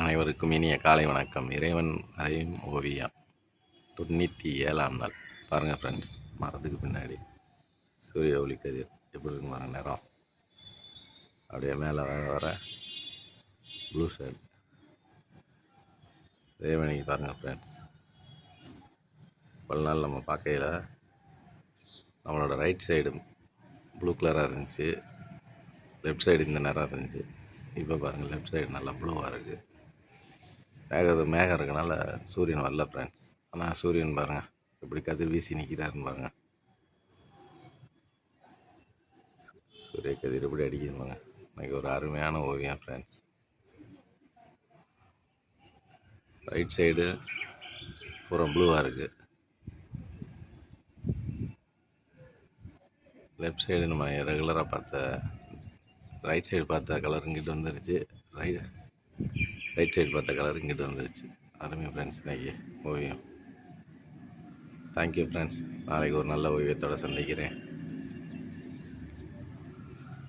அனைவருக்கும் இனிய காலை வணக்கம். இறைவன் வரையும் ஓவியம் தொண்ணூற்றி ஏழாம் நாள். பாருங்கள் ஃப்ரெண்ட்ஸ் மரத்துக்கு பின்னாடி. சூரிய ஒளி கதிர். எப்படி இருக்கு பாருங்க நேரம் அப்படியே மேலே வர வர. ப்ளூ ஷர்ட் இறைவனைக்கு பாருங்கள் ஃப்ரெண்ட்ஸ் பல நாள் நம்ம பார்க்கையில் நம்மளோட ரைட் சைடு ப்ளூ கலராக இருந்துச்சு. லெஃப்ட் சைடு இந்த நேரம் இருந்துச்சு. இப்போ பாருங்கள் லெஃப்ட் சைடு நல்லா ப்ளூவாக இருக்குது மேகம் மேகம் இருக்கனால சூரியன் வரல ஃப்ரெண்ட்ஸ் ஆனால் சூரியன் பாருங்கள் எப்படி கதிர் வீசி நிற்கிறாருன்னு பாருங்கள் சூரிய கதிர் எப்படி அடிக்குது பாருங்க. இன்னைக்கு ஒரு அருமையான ஓவியம் ஃப்ரெண்ட்ஸ் ரைட் சைடு பூரா ப்ளூவாக இருக்குது லெஃப்ட் சைடு நம்ம ரெகுலராக பார்த்த ரைட் சைடு பார்த்த கலர் இங்கிட்டு வந்துருச்சு. ரைட் ரைட் சைடு பார்த்த கலர் இங்கிட்டு வந்துருச்சு. அருமை ஃப்ரெண்ட்ஸ் இன்னைக்கு ஓவியம். தேங்க்யூ ஃப்ரெண்ட்ஸ் நாளைக்கு ஒரு நல்ல ஓவியத்தோடு சந்திக்கிறேன்.